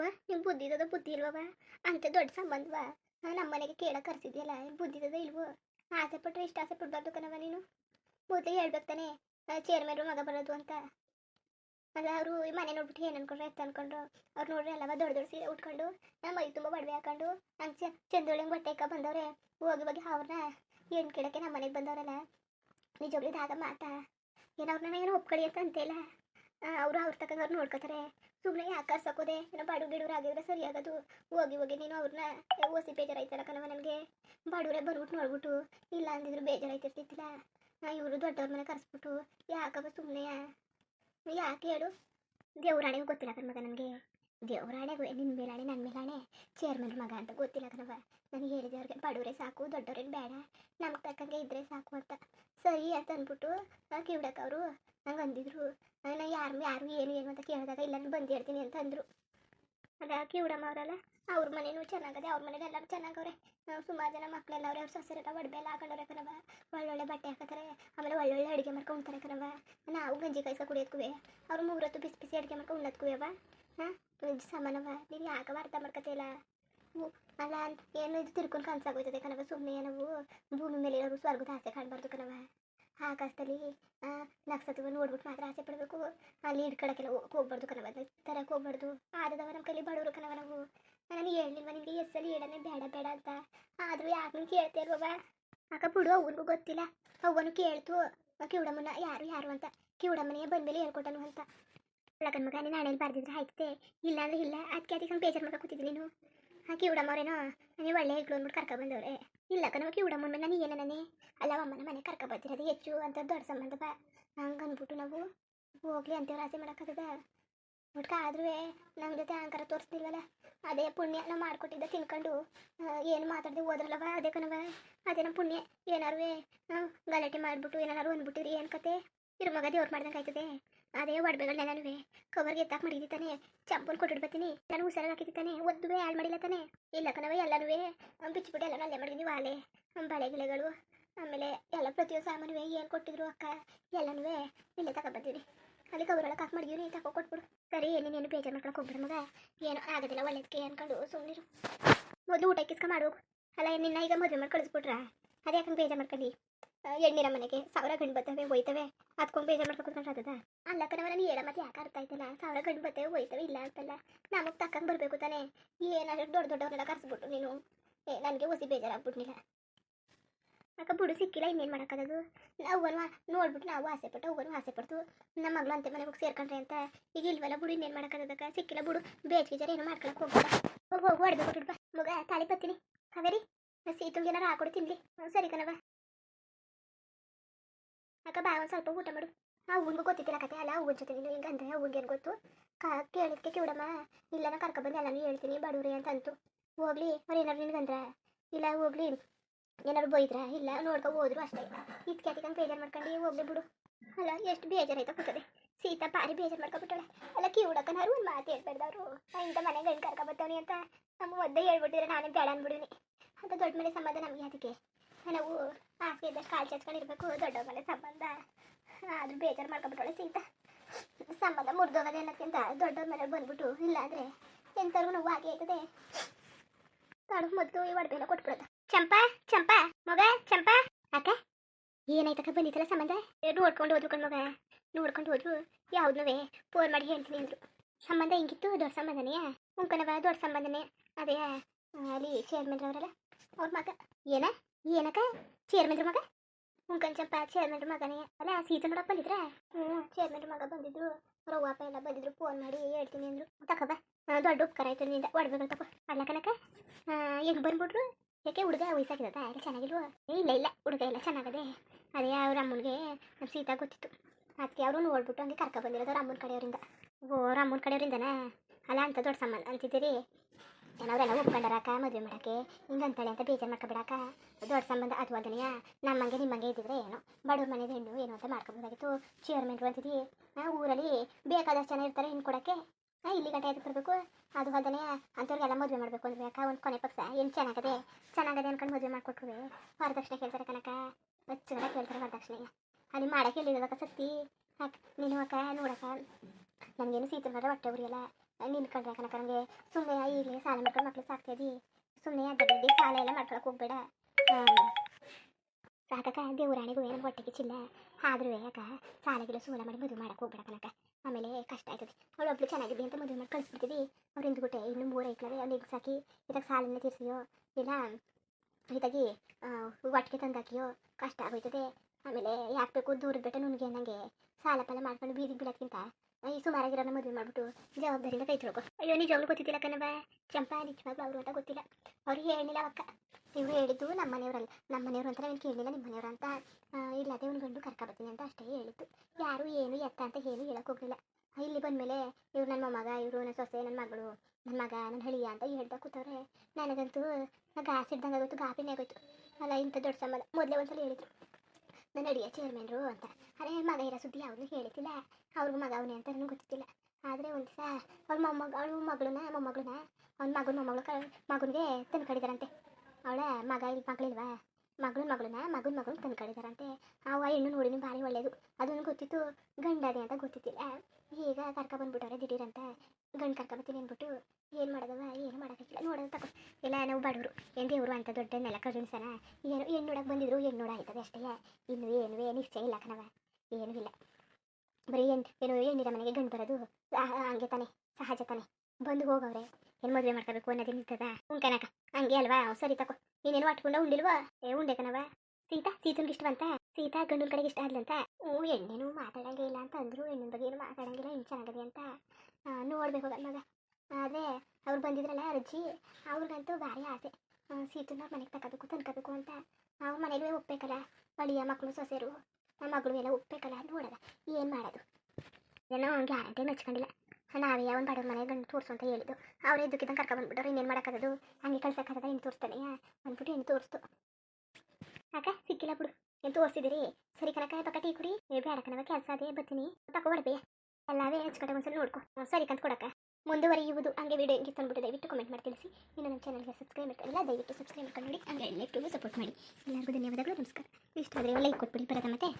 ಅವ್ವ ಬುದ್ಧಿ ಇದ್ದದ ಬುದ್ಧಿ ಇಲ್ವವ ಅಂತ ದೊಡ್ಡ ಸಂಬಂಧವ ನಮ್ಮ ಮನೆಗೆ ಕೇಳಕ್ಕೆ ಕರ್ಸಿದ್ಯಲ್ಲ ಬುದ್ಧಿ ಇದ್ದದ ಇಲ್ವೋ? ಆಸೆ ಪಟ್ಟರೆ ಇಷ್ಟ ಆಸೆ ಪಡ್ಬಾರ್ದು ಕಣವ ನೀನು. ಮೊದಲೇ ಹೇಳ್ಬೇಕು ತಾನೆ ಮೇಲೆ ಮಗ ಬರೋದು ಅಂತ. ಅಲ್ಲ, ಅವರು ಈ ಮನೆ ನೋಡ್ಬಿಟ್ಟು ಏನು ಅನ್ಕೊಂಡ್ರೆ ಎತ್ತ ಅನ್ಕೊಂಡ್ರು? ಅವ್ರು ನೋಡ್ರಿ ಅಲ್ಲವ, ದೊಡ್ಡ ದೊಡ್ಡ ಸೀರೆ ಉಟ್ಕೊಂಡು, ನಮ್ಮ ಮೈ ತುಂಬ ಒಡವೆ ಹಾಕೊಂಡು, ಹಂಗೆ ಚಂದೊಳಂಗೆ ಬಟ್ಟೆ ಹಾಕ ಬಂದವ್ರೆ. ಹೋಗಿ ಹೋಗಿ ಅವ್ರನ್ನ ಏನು ಕೇಳಕ್ಕೆ ನಮ್ಮ ಮನೆಗೆ ಬಂದವರಲ್ಲ. ನಿಜವಾಗ್ಲೂ ಆಗ ಮಾತಾ? ಏನೋ ಅವ್ರನ್ನ ಏನೋ ಒಪ್ಕೊಳ್ಳಿ ಅಂತ ಅಂತಿಲ್ಲ ಅವರು ಅವ್ರ ತಕ್ಕಂಗೆ ಅವ್ರು ನೋಡ್ಕೋತಾರೆ. ಸುಮ್ಮನೆ ಯಾಕೆ ಕರ್ಸಕೋದೆ ಏನೋ ಬಾಡು ಗಿಡೂರು ಆಗಿದ್ರೆ ಸರಿ ಹೋಗಿ ಹೋಗಿ ನೀನು ಅವ್ರನ್ನ ಓಸಿ ಬೇಜಾರಾಯ್ತಲ್ಲ ಕಣವ ನನಗೆ ಬಾಡೂರೇ ಬಂದ್ಬಿಟ್ಟು ನೋಡ್ಬಿಟ್ಟು, ಇಲ್ಲ ಅಂದಿದ್ರು ಬೇಜಾರಾಯ್ತಿರ್ತಿತ್ತಿಲ್ಲ ಇವರು ದೊಡ್ಡವ್ರ ಮನೆ ಕರೆಸ್ಬಿಟ್ಟು ಸುಮ್ನೇ? ಸುಮ್ಮನೆ ಯಾಕೆ ಹೇಳು? ದೇವ್ರಾಣೆಗೂ ಗೊತ್ತಿಲ್ಲ ಕಣ ಮಗ ನನಗೆ ದೇವ್ರಾಣೆಗೂ ನಿನ್ನ ಮೇಲಾಣೆ ನನ್ನ ಮೇಲಾಣೆ? ಚೇರ್ಮನ್ ಮಗ ಅಂತ ಗೊತ್ತಿಲ್ಲ ಕಣವ ನನಗೆ ಹೇಳಿದೆ ಅವ್ರಿಗೆ ಬಡವರೇ ಸಾಕು, ದೊಡ್ಡವ್ರೇನು ಬೇಡ. ನಮ್ಗೆ ತಕ್ಕಂಗೆ ಇದ್ರೆ ಸಾಕು ಅಂತ. ಸರಿ ಅಂತ ಅಂದ್ಬಿಟ್ಟು ಕಿವಿಡಕ್ಕೆ ಅವರು ನಂಗೆ ಅಂದಿದ್ರು ನಾನು ಯಾರು ಯಾರು, ಏನು ಏನು ಅಂತ ಕೇಳಿದಾಗ, ಇಲ್ಲ ಬಂದು ಹೇಳ್ತೀನಿ ಅಂತ ಅಂದರು. ಅದ ಉಡಮ್ಮ ಅವರಲ್ಲ? ಅವ್ರ ಮನೇನೂ ಚೆನ್ನಾಗದೆ, ಅವ್ರ ಮನೇಲಿ ಎಲ್ಲರೂ ಚೆನ್ನಾಗವ್ರೆ. ಸುಮಾರು ಜನ ಮಕ್ಕಳೆಲ್ಲ ಅವ್ರೆ ಅವ್ರ ಸೊಸೆರೆಲ್ಲ ಒಡಬೆಲ್ಲ ಹಾಕೊಂಡವ್ರೆ ಕಣವ ಒಳ್ಳೊಳ್ಳೆ ಬಟ್ಟೆ ಹಾಕತಾರೆ ಆಮೇಲೆ ಒಳ್ಳೊಳ್ಳೆ ಅಡುಗೆ ಮಾಡ್ಕೊಂಡು ಉಣ್ತಾರೆ ಕಣವ ನಾವು ಗಂಜಿ ಕಾಯಿಸ ಕುಡಿಯೋದ್ಕುವೆ ಅವ್ರು ಮೂರೊತ್ತು ಬಿಸಿ ಬಿಸಿ ಅಡುಗೆ ಮಾಡ್ಕೊಂಡು ಉಣ್ಣೋದ್ಕುವೆ ಹಾಂ ಸಾಮಾನವ ನೀನು ಯಾಕವ ಅರ್ಥ ಮಾಡ್ಕೊತಿಲ್ಲ ಅಲ್ಲ, ಏನು ಇದು ತಿರ್ಕೊಂಡು ಕನಸಾಗೋಯ್ತದೆ ಕಣವ ಸುಮ್ಮನೆ ನಾವು ಭೂಮಿ ಮೇಲೆ ಇರೋರು ಸ್ವರ್ಗದ ಆಸೆ ಕಾಣಬಾರ್ದು ಕಣವ ಆಕಾಶದಲ್ಲಿ ನಕ್ಷತ್ರವನ್ನು ನೋಡ್ಬಿಟ್ಟು ಮಾತ್ರ ಆಸೆ ಪಡಬೇಕು. ಅಲ್ಲಿ ಹಿಡ್ಕೊಳಕ್ಕೆಲ್ಲ ಹೋಗ್ಬಾರ್ದು ಕನವ ತರಕ್ಕೆ ಹೋಗ್ಬಾರ್ದು. ಆದದವ ನಮ್ಮ ಕೈಲಿ ಬಡವರು ಕನವ ನಾವು. ನಾನು ಹೇಳಿಲ್ವ ಎಸ್ ಸಲ ಹೇಳನೆ ಬೇಡ ಬೇಡ ಅಂತ. ಆದರೂ ಯಾಕೆ ನೀನು ಕೇಳ್ತಾ ಇರುವ ಅಕ್ಕ ಬಿಡು, ಅವನಿಗೂ ಗೊತ್ತಿಲ್ಲ. ಅವನು ಕೇಳ್ತು. ಕಿವಡಮ್ಮನ ಯಾರು ಯಾರು ಅಂತ. ಕಿವುಡಮ್ಮನಿಗೆ ಬಂದ್ಮೇಲೆ ಹೇಳ್ಕೊಟ್ಟನು ಅಂತ. ಲಗನ್ ಮಗ, ನೀನು ಹಣೆಯಲ್ಲಿ ಬರ್ದಿದ್ರೆ ಆಯ್ತೆ? ಇಲ್ಲ. ಅಂದ್ರೆ ಇಲ್ಲ ಅದಕ್ಕೆ ಅದಕ್ಕೆ ಬೇಜಾರು ಮಗ ಕೂತಿದ್ದೆ ನೀನು? ಆ, ಕಿವುಡಮ್ಮವ್ರೇನೋ, ನೀವು ಒಳ್ಳೆ ಇಟ್ಲು ಅಂದ್ಬಿಟ್ಟು ಬಂದವ್ರೆ. ಇಲ್ಲ ಕಿವುಡಮ್ಮನ ಮೇಲೆ ನಾನು? ಏನೇನೇ ಅಲ್ಲ ಅಮ್ಮನ ಮನೆ ಕರ್ಕ ಬರ್ತಿರೋದು, ಹೆಚ್ಚು ಅಂತ ದೊಡ್ಡ ಸಂಬಂಧ ಬಾ. ಹಂಗೆ ಅಂದ್ಬಿಟ್ಟು ನಾವು ಹೋಗ್ಲಿ ಅಂತೇಳಿ ಆಸೆ ಮಾಡೋಕ್ಕದ ಒಟ್ಕ ಆದ್ರೂ ನಮ್ಮ ಜೊತೆ ಅಹಂಕಾರ ತೋರಿಸ್ತಿಲ್ವಲ್ಲ? ಅದೇ ಪುಣ್ಯ ನಾವು ಮಾಡ್ಕೊಟ್ಟಿದ್ದ ತಿನ್ಕೊಂಡು ಏನು ಮಾತಾಡದೆ ಹೋದ್ರಲ್ಲವ ಅದೇ ಕನವ ಅದೇ ನಮ್ಮ ಪುಣ್ಯ. ಏನಾರು ಗಲಾಟೆ ಮಾಡಿಬಿಟ್ಟು ಏನಾರು ಅಂದ್ಬಿಟ್ಟಿರಿ ಏನು ಕತೆ? ಇರು ಮಗ ದೇವ್ರು ಮಾಡ್ದಂಗೆ ಆಯ್ತದೆ. ಅದೇ ಒಡವೆಗಳನ್ನ ನಾನು ಕವರ್ಗೆ ಎತ್ತಾಕ್ ಮಾಡಿದ್ದಾನೆ ಚಂಪನ್ ಕೊಟ್ಟು ಬರ್ತೀನಿ ನಾನು ಹುಷಾರಾಗಿ ಹಾಕಿದ್ದಾನೆ ಒದ್ದುವೆ ಹಾಳು ಮಾಡಿಲ್ಲ ತಾನೆ. ಇಲ್ಲ ಕಣವ ಎಲ್ಲನೂ ಬಿಚ್ಚಿಬಿಟ್ಟು ಎಲ್ಲ ಅಲ್ಲೇ ಮಾಡಿದೀನಿ ವಾಲೆ. ಬಳೆ ಗಿಳೆಗಳು. ಆಮೇಲೆ ಎಲ್ಲ ಪ್ರತಿಯೊಂದು ಸಾಮಾನು ಏನು ಕೊಟ್ಟಿದ್ರು ಅಕ್ಕ? ಎಲ್ಲನೂ ಇಲ್ಲೇ ತಗೊಬಂದಿರಿ ಅಲ್ಲಿ ಕವರೊಳಗೆ ಹಾಕಿ ಮಾಡಿದೀವಿ ತಗೋ ಕೊಟ್ಬಿಡು. ಸರಿ ಏನೇನೇನು ಬೇಜಾರು ಮಾಡ್ಕೊಳಕ್ಕೆ ಹೋಗ್ಬಿಡು ಮಗ. ಏನು ಆಗೋದಿಲ್ಲ ಒಳ್ಳೇದಕ್ಕೆ ಅನ್ಕೊಂಡು ಸುಮ್ಮನಿರು ಮೊದಲು ಊಟ ಕಿಸ್ಕ ಮಾಡು. ಅಲ್ಲ, ನಿನ್ನ ಈಗ ಮದುವೆ ಮಾಡಿ ಕಳಿಸ್ಬಿಟ್ರ? ಅದೇ ಯಾಕಂಗೆ ಬೇಜಾರು ಮಾಡ್ಕೊಂಡು? ಎಣ್ಣೀರ ಮನೆಗೆ. ಸಾವಿರ ಗಂಡು ಬತ್ತವೆ ಹೋಯ್ತವೆ ಅದಕ್ಕೊಂದು ಬೇಜಾರು ಮಾಡ್ಕೊಂಡು ಆಗ್ತದ ಅಲ್ಲ ಕಣವ ನಾನು ಹೇಳ ಮತ್ತೆ ಯಾಕೆ ಅರ್ಥ ಆಯ್ತಲ್ಲ? ಸಾವಿರ ಗಂಡು ಬರ್ತವೆ ಹೋಯ್ತವೆ ಇಲ್ಲ ಅಂತಲ್ಲ. ನಮಗೆ ತಕ್ಕಂಗೆ ಬರಬೇಕು ತಾನೆ. ಏನಾದ್ರು ದೊಡ್ಡ ದೊಡ್ಡವ್ರನ್ನೆಲ್ಲ ಕರೆಸ್ಬಿಟ್ಟು ನೀನು. ಏ, ನನಗೆ ಹೊಸಿ ಬೇಜಾರಾಗ್ಬಿಟ್ನಿಲ್ಲ ಅಕ್ಕ, ಬುಡು, ಸಿಕ್ಕಿಲ್ಲ, ಇನ್ನೇನು ಮಾಡೋಕ್ಕದು ಅವ್ವನು ನೋಡ್ಬಿಟ್ಟು ನಾವು ಆಸೆ ಪಟ್ಟು ಅವ್ವನು ಆಸೆ ಪಡ್ತು ನಮ್ಮ ಮಗಳು ಅಂತೆ ಮನೆಗೆ ಹೋಗಿ ಸೇರ್ಕೊಂಡ್ರೆ ಅಂತ. ಈಗ ಇಲ್ವಲ್ಲ ಬುಡು, ಇನ್ನೇನು ಮಾಡೋಕ್ಕದಕ್ಕ ಸಿಕ್ಕಿಲ್ಲ, ಬುಡು. ಬೇಸಿಗೆ ಏನು ಮಾಡ್ಕೊಳಕ್ಕೆ ಹೋಗ್ಬೇಡ. ಹೋಗಿ ಹೋಗಿ ಹೊಡ್ಬೇಕು ಬಾ. ಮಗ, ತಾಳಿ ಬತ್ತೀನಿ. ಕಾವೇರಿ ಸೀತುಂಗೆ ಏನಾರು ಹಾಕೊಡು, ತಿನ್ಲಿ. ಸರಿ ಕಣವ ಅಕ್ಕ ಬಾ ಒಂದು ಸ್ವಲ್ಪ ಊಟ ಮಾಡು. ಆ ಹೂವಿಗೂ ಗೊತ್ತಿದ್ದಿಲ್ಲ ಕತೆ, ಅಲ್ಲ ಹೂವಿನ ಜೊತೆ ನೀನು ಹಿಂಗೆ ಅಂದರೆ ಹೂವಿಗೆ ಏನು ಗೊತ್ತು? ಕಾ, ಕೇಳಿದ್ಕೆ ಕೇಳಮ್ಮ. ಇಲ್ಲ, ನಾ ಕರ್ಕೊಬಂದು ಎಲ್ಲನೂ ಹೇಳ್ತೀನಿ, ಬಡವ್ರಿ ಅಂತ ಅಂತು ಹೋಗ್ಲಿ, ಅವ್ರು ಏನಾರು ನಿನ್ಗಂದ್ರೆ ಇಲ್ಲ, ಹೋಗ್ಲಿ. ಏನಾರು ಬೈದ್ರ? ಇಲ್ಲ, ನೋಡ್ಕೊ ಹೋದ್ರು ಅಷ್ಟೇ. ಇದಕ್ಕೆ ಬೇಜಾರು ಮಾಡ್ಕೊಂಡು, ಹೋಗ್ಲಿ ಬಿಡು. ಅಲ್ಲ, ಎಷ್ಟು ಬೇಜಾರಾಯ್ತಾ ಕೂತದೆ. ಸೀತಾ ಭಾರಿ ಬೇಜಾರು ಮಾಡ್ಕೊಬಿಟ್ಟಳೆ ಅಲ್ಲ ಕಿವುಡಕ್ಕನಾರು ಒಂದು ಮಾತು ಹೇಳ್ಬಾರ್ದವ್ರು. ಇಂಥ ಮನೆಗೆ ಗಂಡು ಕರ್ಕೊಬತ್ತವನಿ ಅಂತ ನಮ್ಮ ಒದ್ದೆ ಹೇಳ್ಬಿಟ್ಟಿದ್ರೆ ನಾನೇ ಬೇಡ ಅಂದ್ಬಿಡಿನಿ ಅಂತ ದೊಡ್ಡ ಮನೆ ಸಂಬಂಧ ನಮಗೆ ಅದಕ್ಕೆ. ನಾವು ಇದ್ದಷ್ಟು ಕಾಲು ಚಚ್ಕೊಂಡಿರ್ಬೇಕು ದೊಡ್ಡ ಮನೆ ಸಂಬಂಧ. ಆದರೂ ಬೇಜಾರು ಮಾಡ್ಕೊಬಿಟ್ಟಾಳೆ ಸೀತಾ. ಸಂಬಂಧ ಮುರಿದೋಗೋದು ಅನ್ನೋಕ್ಕಿಂತ ದೊಡ್ಡವ್ರ ಮನೆ ಬಂದ್ಬಿಟ್ಟು ಇಲ್ಲ ಅಂದರೆ ಎಂಥವ್ರಿಗೂ ನೋವು ಹಾಗೆ ಆಯ್ತದೆ ತಡಕ್ ಮೊದಲು ಈ ಒಡವೆನ ಕೊಟ್ಬಿಡೋದು. ಚಂಪಾ ಚಂಪಾ, ಮಗ, ಚಂಪಾ. ಅಕ್ಕ, ಏನಾಯ್ತಕ್ಕ ಬಂದಿತ್ತಲ್ಲ ಸಂಬಂಧ? ನೋಡ್ಕೊಂಡು ಹೋದ್ರು ಕಣ್ ಮಗ. ನೋಡ್ಕೊಂಡು ಹೋದ್ರು ಯಾವ್ದನವೇ? ಫೋನ್ ಮಾಡಿ ಹೇಳ್ತೀನಿ ಅಂದರು. ಸಂಬಂಧ ಹಿಂಗಿತ್ತು? ದೊಡ್ಡ ಸಂಬಂಧನೇ ಉಂಕನವ ದೊಡ್ಡ ಸಂಬಂಧನೇ. ಅದೇ ಅಲ್ಲಿ ಚೇರ್ಮನ್ ಅವರಲ್ಲ ಅವ್ರ ಮಗ. ಏನ? ಏನಕ್ಕ? ಚೇರ್ಮನ್ರ ಮಗ? ಉಂಕನ್ ಚಂಪ ಚೇರ್ಮನ್ ಮಗನೇ. ಅಲ್ಲ ಸೀತ ನೋಡಪ್ಪ ಬಂದಿದ್ರ? ಹ್ಞೂ ಚೇರ್ಮನ್ರ ಮಗ ಬಂದಿದ್ರು. ಅಪ್ಪ ಎಲ್ಲ ಬಂದಿದ್ರು. ಫೋನ್ ಮಾಡಿ ಹೇಳ್ತೀನಿ ಅಂದ್ರು. ತಕಬ ದೊಡ್ಡ ಉಪಕಾರ ಆಯ್ತು ನಿಂದ. ಒಡ್ಬೇಕು ತಗೋ ಅಲ್ಲ ಹೆಂಗೆ ಬಂದ್ಬಿಟ್ರು ಯಾಕೆ ಹುಡುಗ ವಯಸ್ಸಾಗಿರದ? ಎಲ್ಲ ಚೆನ್ನಾಗಿಲ್ವ? ಇಲ್ಲ ಇಲ್ಲ. ಹುಡುಗ ಎಲ್ಲ ಚೆನ್ನಾಗದೆ. ಅದೇ ಅವ್ರ ಅಮ್ಮನಿಗೆ ನಮ್ಮ ಸೀತಾ ಗೊತ್ತಿತ್ತು. ಅದಕ್ಕೆ ಅವರು ನೋಡ್ಬಿಟ್ಟು ಹಂಗೆ ಕರ್ಕ ಬಂದಿರೋದು ಅವ್ರ ಅಮ್ಮನ ಕಡೆಯವರಿಂದ. ಓ, ಅವ್ರ ಅಮ್ಮನ ಕಡೆಯವರಿಂದನಾ? ಅಲ್ಲ, ಅಂತ ದೊಡ್ಡ ಸಂಬಂಧ ಅಂತಿದ್ದೀರಿ. ಏನವ್ರೆಲ್ಲ ಒಪ್ಕೊಂಡಾರಕ್ಕ, ಮದುವೆ ಮಾಡಕ್ಕೆ. ಹಿಂಗಂತಾಳೆ ಅಂತ ಬೇಜಾರು ಮಾಡ್ಕೊಬಿಡಾಕ ದೊಡ್ಡ ಸಂಬಂಧ ಅದು ಅದನೆಯ ನಮ್ಮಂಗೆ ನಿಮ್ಮಂಗೆ ಇದ್ದಿದ್ರೆ ಏನೋ? ಬಡವ್ರ ಮನೆದು ಹೆಣ್ಣು ಏನು ಅಂತ ಮಾಡ್ಕೊಬೋದಾಗಿತ್ತು ಚೇರ್ಮೆಂಟ್ರು ಅಂತಿದ್ದಿ ಊರಲ್ಲಿ ಬೇಕಾದಷ್ಟು ಜನ ಇರ್ತಾರೆ ಹೆಣ್ಣು ಕೊಡಕ್ಕೆ. ಇಲ್ಲಿ ಗಂಟೆ ಎದ್ದು ಬರಬೇಕು. ಅದು ಅದನ್ನೇ ಅಂಥವ್ರಿಗೆಲ್ಲ ಮದುವೆ ಮಾಡಬೇಕು ಅಂದ್ರೆ ಅಕ್ಕ, ಒಂದು ಕೊನೆ ಪಕ್ಷ. ಏನು ಚೆನ್ನಾಗದೆ? ಚೆನ್ನಾಗದೆ ಅನ್ಕೊಂಡು ಮದುವೆ ಮಾಡಿಕೊಟ್ರು. ವರದಕ್ಷಿಣೆ ಕೇಳ್ತಾರೆ ಕನಕ ಹಚ್ಚು ಗಂಟೆ ಕೇಳ್ತಾರೆ ವರದಕ್ಷಿಣೆ. ಅಲ್ಲಿ ಮಾಡಕ್ಕೆ ಹೇಳಿರೋದಕ್ಕ ಸತ್ತಿ? ಅಕ್ಕ, ನೀನು ಅಕ್ಕ ನೋಡಕ್ಕ. ನನಗೇನು ಸೀತನ ಹೊಟ್ಟೆ ಉರಿಯಲ್ಲ. ನಿನ್ನ ಕಂಡ್ರೆ ಕನಕ ನನಗೆ ಸುಮ್ಮನೆ ಈಗಲೇ ಸಾಲ ಮಾಡ್ಕೊಂಡು ಮಕ್ಳು ಸಾಕ್ತಿದ್ದಿ ಸುಮ್ಮನೆ ಅಡ್ಡ ಸಾಲ ಎಲ್ಲ ಮಾಡ್ಕೊಳಕ್ಕೆ ಹೋಗ್ಬೇಡ. ಸಾಕಕ್ಕ ದೇವರಾಣಿಗೂ ಏನು ಹೊಟ್ಟೆಗೆ ಚಿಲ್ಲ. ಆದ್ರೂ ಯಾಕ ಸಾಲಗಿಲ್ಲ ಸೂಲ ಮಾಡಿ ಮದುವೆ ಮಾಡಕ್ಕೆ ಹೋಗ್ಬೇಡ ಕನಕ ಆಮೇಲೆ ಕಷ್ಟ ಆಯ್ತದೆ. ಅವಳು ಒಬ್ಳು ಚೆನ್ನಾಗಿದ್ದಿ ಅಂತ ಮದುವೆ ಮಾಡಿ ಕಳಿಸ್ಬಿಡ್ತೀವಿ ಅವ್ರು ಹಿಂದ್ಬಿಟ್ಟೆ ಇನ್ನು ಮೂರು ಐಕ್ಲವೆ ಅವ್ನಿಗೆ ಸಾಕಿ ಇದಕ್ಕೆ ಸಾಲನ್ನ ತೀರ್ಸಿಯೋ ಇಲ್ಲ ಇದಾಗಿ ಒಟ್ಟಿಗೆ ತಂದಾಕಿಯೋ? ಕಷ್ಟ ಆಗೋಯ್ತದೆ. ಆಮೇಲೆ ಯಾಕೆ ಬೇಕು ದೂರದ ಬೆಟ್ಟ ನನಗೆ ಸಾಲ ಪಾಲ ಮಾಡ್ಕೊಂಡು ಬೀದಿಗೆ ಬಿಡೋದ್ಕಿಂತ ಈ ಸುಮಾರಾಗಿರೋನ ಮದುವೆ ಮಾಡ್ಬಿಟ್ಟು ಜವಾಬ್ದಾರಿಯಿಂದ ಕೈ ತೊಳ್ಕೊ. ಅಯ್ಯೋ ನಿಜವಾಗ್ಲೂ ಗೊತ್ತಿದ್ದಿಲ್ಲ ಕಣವ ಚಂಪಾ, ನಿಜವಾಗ್ಲೂ ಅವರು ಅಂತ ಗೊತ್ತಿಲ್ಲ. ಅವ್ರಿಗೆ ಹೇಳಿಲ್ಲ ಅಕ್ಕ ನೀವು ಹೇಳಿದ್ದು ನಮ್ಮ ಮನೆಯವರಲ್ಲ, ನಮ್ಮ ಮನೆಯವರು ಅಂತ ನಾನು ಕೇಳಲಿಲ್ಲ, ನಿಮ್ಮ ಮನೆಯವರು ಅಂತ. ಇಲ್ಲ ಇಲ್ಲದೆ ಒಂದು ಗಂಡು ಕರ್ಕ ಬರ್ತೀನಿ ಅಂತ ಅಷ್ಟೇ ಹೇಳಿದ್ದು. ಯಾರು ಏನು ಎತ್ತ ಅಂತ ಹೇಳಿ ಹೇಳಕ್ ಹೋಗಲಿಲ್ಲ. ಇಲ್ಲಿ ಬಂದಮೇಲೆ ಇವ್ರು ನನ್ನ ಮೊಮ್ಮಗ, ಇವರು ನನ್ನ ಸೊಸೆ, ನನ್ನ ಮಗಳು, ನನ್ನ ಮಗ, ನನ್ನ ಹಳಿಯ ಅಂತ ಹೇಳ್ತಾ ಕೂತವ್ರೆ. ನನಗಂತೂ ಗಾಸಿಡ್ದಂಗೆ ಆಗೋಯ್ತು ಗಾಪಿನೇ ಆಗೋಯ್ತು. ಅಲ್ಲ, ಇಂಥ ದೊಡ್ಡ ಸಂಬಂಧ. ಮೊದಲೇ ಒಂದ್ಸಲ ಹೇಳಿದ್ರು. ನನ್ನ ಅಡಿಯ ಚೇರ್ಮನ್ರು ಅಂತ. ಅರೇ, ಮಗ ಇರೋ ಸುದ್ದಿ ಯಾವುದು ಹೇಳಿತಿಲ್ಲ ಅವ್ರಿಗೂ ಮಗ ಅವನೇ ಅಂತ ನನಗೆ ಗೊತ್ತಿಲ್ಲ ಆದರೆ ಒಂದು ದಿವಸ ಅವ್ರ ಮೊಮ್ಮಗ ಅವಳು ಮಗಳನ್ನ, ಮೊಮ್ಮಗಳನ್ನ, ಅವ್ನ ಮಗನ ಮೊಮ್ಮಗಳು ಕ, ಮಗನಿಗೆ ತಂದು ಕಡಿದಾರಂತೆ ಅವಳ ಮಗ ಇಲ್ಲಿ ಮಗಳಿಲ್ವಾ? ಮಗಳ ಮಗಳನ್ನ ಮಗನ ಮಗಳು ತಂದ್ಕೊಂಡಿದ್ದಾರಂತೆ ಅವ ಹೆಣ್ಣು ನೋಡಿನ ಭಾರಿ ಒಳ್ಳೇದು. ಅದನ್ನು ಗೊತ್ತಿತ್ತು, ಗಂಡದೆ ಅಂತ ಗೊತ್ತಿತ್ತಿಲ್ಲ ಈಗ ಕರ್ಕ ಬಂದ್ಬಿಟ್ಟವ್ರೆ ದಿಢೀರಂತ. ಗಂಡು ಕರ್ಕ ಬರ್ತೀನಿ ಅಂದ್ಬಿಟ್ಟು ಏನು ಮಾಡೋದವ, ಏನು ಮಾಡೋಕ್ಕಾಗಿಲ್ಲ ನೋಡೋದು ತಗೋ ಇಲ್ಲ, ನಾವು ಬಡವರು. ಏನು ದೇವರು ಅಂತ ದೊಡ್ಡ ನೆಲ ಕರುಣಿಸನ. ಏನು, ಹೆಣ್ಣು ನೋಡಕ್ಕೆ ಬಂದಿದ್ರು ಹೆಣ್ಣು ನೋಡ ಅಷ್ಟೇ. ಇನ್ನು ಏನು ಏನು ನಿಶ್ಚಯ ಇಲ್ಲ ಕಣವ ಏನೂ ಇಲ್ಲ. ಬರೀ ಏನು ಏನು ಏನಿರ ಮನೆಗೆ ಗಂಡು ಬರೋದು ಹಂಗೆ ತಾನೆ, ಸಹಜ ತಾನೆ. ಬಂದು ಹೋಗವ್ರೆ. ಏನು ಮದುವೆ ಮಾಡ್ಕೋಬೇಕು ಅನ್ನೋದೇ ನಿಂತದ? ಹ್ಞೂ ಕನಕ ಹಂಗೆ ಅಲ್ವಾ? ಸರಿ ತಕೋ. ನೀನೇನು ಅಟ್ಕೊಂಡ ಉಂಡಿಲ್ವಾ? ಏ, ಉಂಡೆ ಕಣವ ಸೀತಾ, ಸೀತನ್ಗೆ ಇಷ್ಟವಂತ ಸೀತಾ, ಗಂಡನ ಕಡೆಗೆ ಇಷ್ಟ ಆದ್ಲಂತ? ಹ್ಞೂ ಎಣ್ಣೆನು ಮಾತಾಡಂಗೆ ಇಲ್ಲ ಅಂತ ಅಂದ್ರು. ಹೆಣ್ಣಿನ ಬಗ್ಗೆ ಏನು ಮಾತಾಡಂಗಿಲ್ಲ ಹೆಣ್ಣು ಚೆನ್ನಾಗದೆ ಅಂತ. ನೋಡ್ಬೇಕು ಮಗ. ಆದರೆ ಅವ್ರು ಬಂದಿದ್ರಲ್ಲ ಅಜ್ಜಿ ಅವ್ರಿಗಂತೂ ಭಾರಿ ಆಸೆ. ಸೀತುನ ಮನೆಗೆ ತಗೋಬೇಕು ತಂದ್ಕೋಬೇಕು ಅಂತ. ಅವ್ರ ಮನೇಲಿ ಒಪ್ಬೇಕಲ್ಲ, ಅಳಿಯ ಮಕ್ಕಳು ಸೊಸೆರು. ನಮ್ಮ ಮಗಳು ಎಲ್ಲ ಒಪ್ಬೇಕಲ್ಲ, ನೋಡೋದ. ಏನು ಮಾಡೋದು? ಏನೋ ಗ್ಯಾರಂಟಿ ಮೆಚ್ಕೊಂಡಿಲ್ಲ. ನಾವೇ ಅವನ ಬಡವ್ರ ಮನೆ ಗಂಡು ತೋರಿಸು ಅಂತ ಹೇಳಿದ್ದು. ಅವ್ರು ಇದ್ದಕ್ಕಿದ್ದಂಗೆ ಕರ್ಕೊಂಡು ಬಂದ್ಬಿಟ್ಟವ್ರು ಇನ್ನೇನು ಮಾಡೋಕ್ಕದು ಹಂಗೆ ಕಳ್ಸೋಕ್ಕಾಗದ? ಹೆಣ್ಣು ತೋರಿಸ್ತಾನೆ. ಅಂದ್ಬಿಟ್ಟು ಹೆಣ್ಣು ತೋರಿಸ್ತು. ಅಕ್ಕ, ಸಿಕ್ಕಿಲ್ಲ ಬಿಡು. ಏನು ತೋರಿಸಿದಿರಿ ಸರಿ ಕನಕ ಪಕ್ಕ ಟೀ ಕುಡಿ. ಏ, ಬೇಡ ಕಣವ ಕೆಲಸ ಅದೇ, ಬರ್ತೀನಿ. ಪಕ್ಕ ಬೇ ಎಲ್ಲವೇ ಹೆಚ್ಕಡೆ ಒಂದ್ಸಲ ನೋಡ್ಕೊ. ಸರಿ ಕಂತ ಕೊಡಕ್ಕ. ಮುಂದುವರಿಯುವುದು ಹಂಗೆ ವಿಡಿಯೋ ಹೆಂಗೆ ತಂದ್ಬಿಟ್ಟು ದಯವಿಟ್ಟು ಕಮೆಂಟ್ ಮಾಡಿ ತಿಳಿಸಿ. ಇನ್ನು ನಮ್ಮ ಚಾನಲ್ಗೆ ಸಬ್ಸ್ಕ್ರೈಬ್ ಮಾಡ್ಕೊಂಡಿಲ್ಲ ದಯವಿಟ್ಟು ಸಬ್ಸ್ಕ್ರೈಬ್ ಮಾಡ್ಕೊಂಡು ನೋಡಿ. ಹಂಗೆ ಲೈಕ್ ಸಪೋರ್ಟ್ ಮಾಡಿ. ಎಲ್ಲರಿಗೂ ಧನ್ಯವಾದಗಳು, ನಮಸ್ಕಾರ. ಇಷ್ಟ ಆದರೆ ಲೈಕ್ ಕೊಟ್ಬಿಡಿ ಬರೋದ ಮತ್ತೆ